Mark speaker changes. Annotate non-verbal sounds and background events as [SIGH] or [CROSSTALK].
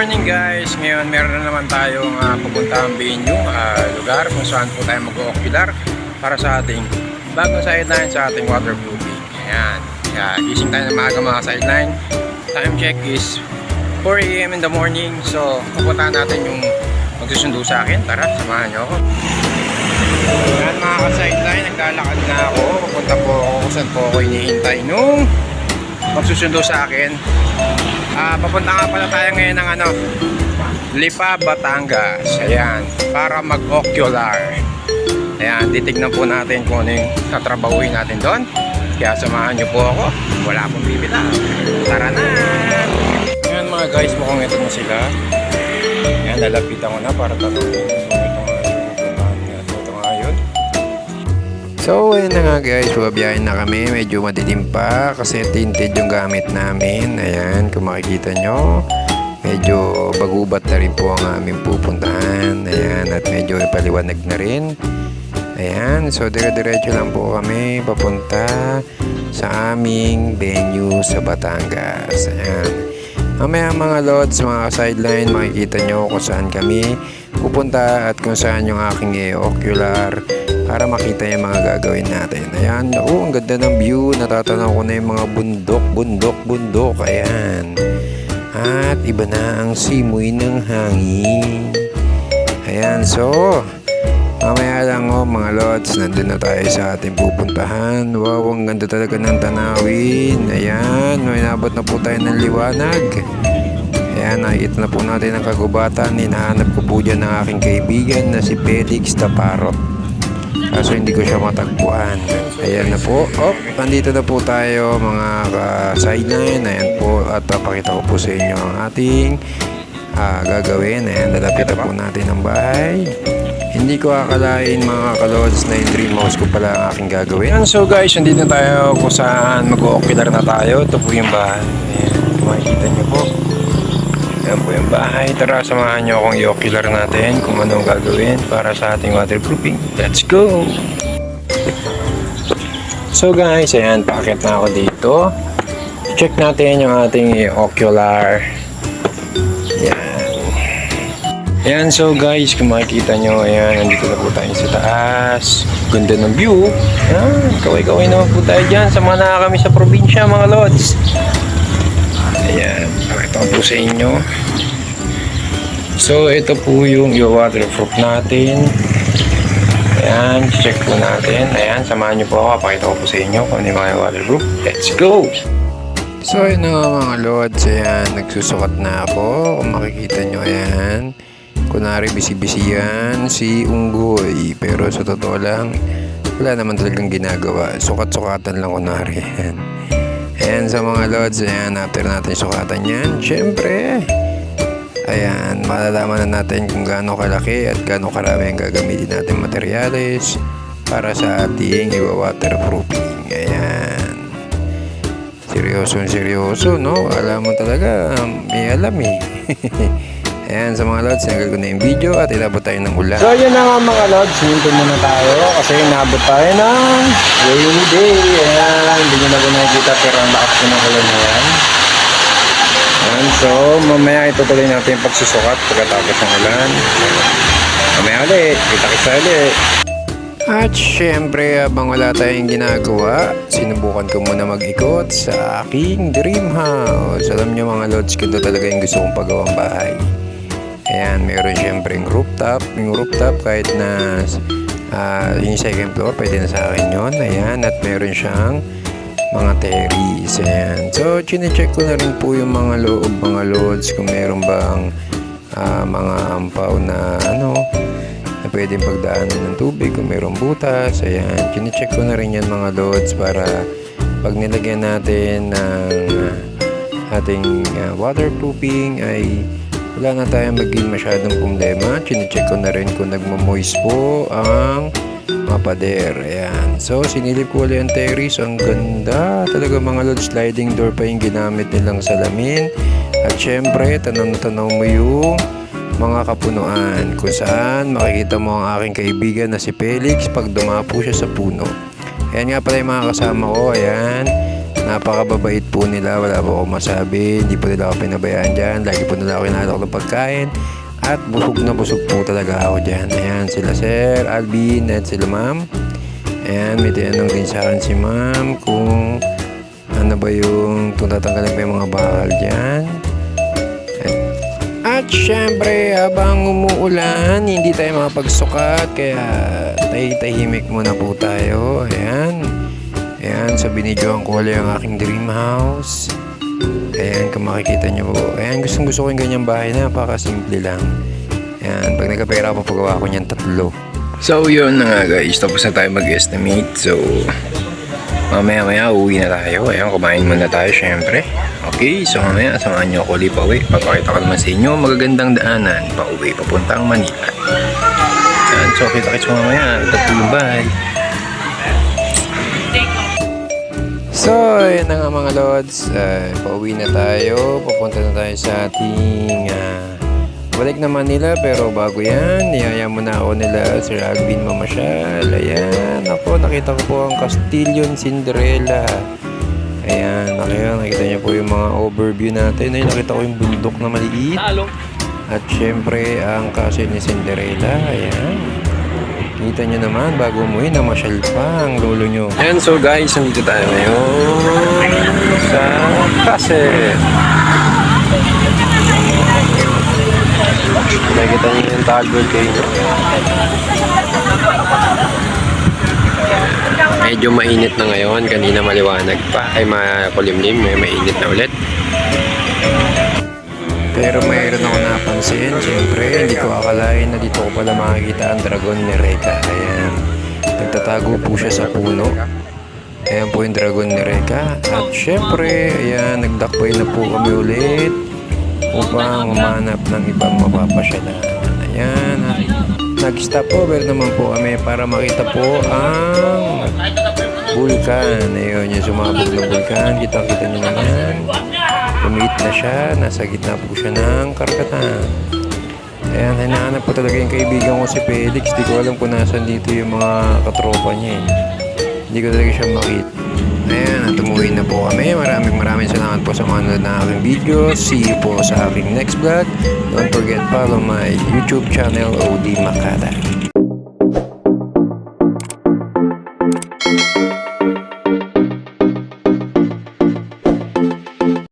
Speaker 1: morning guys! Ngayon meron na naman tayong uh, pupuntahang venue, ah, lugar kung saan po tayo mag-ocular para sa ating bagong sideline sa ating waterproofing. Ayan. Kaya gising tayo ng maaga mga sideline. Time check is 4 a.m. in the morning. So, pupuntahan natin yung magsusundo sa akin. Tara, samahan niyo ako. Ayan mga ka-sideline, naglalakad na ako. Pupunta po ako kung saan po ako hinihintay nung magsusundo sa akin. Ah, papunta nga pala tayo ngayon ng ano, Lipa, Batangas. Ayan, para mag-ocular. Ayan, titignan po natin kung ano yung tatrabahuin natin doon. Kaya samahan niyo po ako. Wala akong bibila. Tara na! Ayan mga guys, mukhang ito na sila. Ayan, lalapitan ko na para tanongin. So, ayun na nga guys, bumabiyahin na kami. Medyo madilim pa kasi tinted yung gamit namin. Ayan, kung makikita nyo, medyo bagubat na rin po ang aming pupuntahan. Ayan, at medyo paliwanag na rin. Ayan, so dire-diretso lang po kami papunta sa aming venue sa Batangas. Ayan. Mamaya mga lods, mga sideline, makikita nyo kung saan kami pupunta at kung saan yung aking e-ocular para makita yung mga gagawin natin. Ayan, oh, ang ganda ng view. Natatanaw ko na yung mga bundok, bundok, bundok. Ayan. At iba na ang simoy ng hangin. Ayan, so mamaya lang oh mga lods, nandun na tayo sa ating pupuntahan. Wow, ang ganda talaga ng tanawin. Ayan, may nabot na po tayo ng liwanag. Ayan, nakikita na po natin ang kagubatan. Hinahanap ko po dyan ng aking kaibigan na si Felix Taparot. Kaso hindi ko siya matagpuan. Ayan na po. Oh, nandito na po tayo mga ka-sideline. Ayan po. At papakita ko po sa inyo ang ating ah, gagawin. Ayan, lalapit na po natin ang bahay. Hindi ko akalain mga kalods na yung dream house ko pala ang aking gagawin. Ayan, so guys, nandito na tayo kung saan mag-ocular na tayo. Ito po yung bahay. Ayan, makikita niyo po. Ayan po yung bahay. Tara, samahan niyo akong i-ocular natin kung ano ang gagawin para sa ating waterproofing. Let's go! So guys, ayan, pakit na ako dito. Check natin yung ating ocular. Ayan. Ayan, so guys, kung makikita nyo, ayan, nandito na po tayo sa taas. Ganda ng view. Ayan, kaway-kaway naman po tayo dyan. Sama na kami sa probinsya, mga lods. Ayan, pakita ko po sa inyo. So, ito po yung i-waterproof natin. Ayan, check po natin. Ayan, samahan nyo po ako. Pakita ko po sa inyo kung ano yung waterproof. Let's go! So, yun na mga lods. Ayan, nagsusukat na ako. Kung makikita nyo, ayan. Kunwari, bisi-bisi yan si Unggoy. Pero sa totoo lang, wala naman talagang ginagawa. Sukat-sukatan lang kunwari. Ayan. Ayan sa mga lods, ayan, after natin sukatan yan, syempre, ayan, malalaman na natin kung gaano kalaki at gaano karami ang gagamitin natin materyales para sa ating iwa-waterproofing. Ayan. Seryoso, seryoso, no? Alam mo talaga, um, may alam eh. [LAUGHS] Ayan, sa mga lods, ko na yung video at ilabot tayo ng ulan. So, yun na nga mga lods, hinto muna tayo kasi nabot tayo ng rainy day. Ayan, hindi nyo na po nakikita pero ang lakas ko ng ulan na yan. Ayan, so mamaya itutuloy natin yung pagsusukat pagkatapos ng ulan. Mamaya ulit, kita-kita ulit. At syempre, habang wala tayong ginagawa, sinubukan ko muna mag-ikot sa aking dream house. Alam nyo mga lods, ganda talaga yung gusto kong pagawang bahay. Ayan, meron syempre yung rooftop. Yung rooftop kahit na ah, yung second floor, pwede na sa akin yun. Ayan, at meron siyang mga terrace. Ayan. So, chinecheck ko na rin po yung mga loob, mga loads, kung meron bang ah, mga ampaw na ano, na pwedeng pagdaanan ng tubig, kung meron butas. Ayan, chinecheck ko na rin yan mga loads para pag nilagyan natin ng ating ah, waterproofing ay wala na tayong maging masyadong problema. Chinecheck ko na rin kung nagmamoist po ang mga pader. Ayan. So, sinilip ko ulit ang terrace. Ang ganda. Talaga mga lod sliding door pa yung ginamit nilang salamin. At syempre, tanaw mo yung mga kapunuan. Kung saan makikita mo ang aking kaibigan na si Felix pag dumapo siya sa puno. Ayan nga pala yung mga kasama ko. Ayan. Napakababait po nila, wala po akong masabi. Hindi po nila ako pinabayaan dyan. Lagi po nila ako kinahalak ng pagkain. At busog na busog po talaga ako dyan. Ayan, sila Sir, Alvin, at sila Ma'am. Ayan, may tinanong din sa akin si Ma'am kung ano ba yung kung tatanggalin pa yung mga bakal dyan. At, at syempre, habang umuulan, hindi tayo makapagsukat. Kaya tahi-tahimik muna po tayo. Ayan. Ayan, sa binidyoan ko ulit ang aking dream house. Ayan, kung makikita nyo po. Ayan, gustong gusto ko yung ganyang bahay. Napakasimple lang. Ayan, pag nagkapera ako, pagawa ko niyan tatlo.
Speaker 2: So yun na nga guys, tapos na tayo mag-estimate. So mamaya maya uwi na tayo. Ayan, kumain muna tayo syempre. Okay, so mamaya samahan nyo ako ulit pa uwi. Papakita ko naman sa inyo magagandang daanan pa uwi papuntang Manila. Ayan, so kita-kits mamaya. Ito po
Speaker 1: So, yun na nga mga lods. Uh, pauwi na tayo. Papunta na tayo sa ating ah, balik na Manila. Pero bago yan, niyaya muna ako nila Sir Alvin mamasyal. Ayan. Ako, nakita ko po ang Castillon Cinderella. Ayan. Nakita, nakita niyo po yung mga overview natin. Ayun, nakita ko yung bundok na maliit. At syempre, ang castle ni Cinderella. Ayan. Kita nyo naman, bago umuwi, namasyal pa ang lolo nyo.
Speaker 2: And so guys, nandito tayo ngayon sa Kasel. Nakikita niyo yung tagod kayo. Medyo mainit na ngayon. Kanina maliwanag pa. Ay makulimlim. May mainit na ulit.
Speaker 1: Pero napansin, siyempre, hindi ko akalain na dito ko pala makikita ang dragon ni Reka. Ayan, nagtatago po siya sa puno. Ayan po yung dragon ni Reka. At syempre, ayan, nagdakbay na po kami ulit upang umanap ng ibang mapapasyalan. Ayan, at nag-stop over naman po kami para makita po ang vulkan. Ayun, yung sumabog na vulkan. Kita-kita nyo naman. Lumiit na siya. Nasa gitna po siya ng karkatan. Ayan, hinahanap po talaga yung kaibigan ko si Felix. Di ko alam kung nasan dito yung mga katropa niya eh. Hindi ko talaga siya makita. Ayan, at na po kami. Maraming maraming salamat po sa mga nanonood na aking video. See you po sa aking next vlog. Don't forget follow my YouTube channel, OD Makata.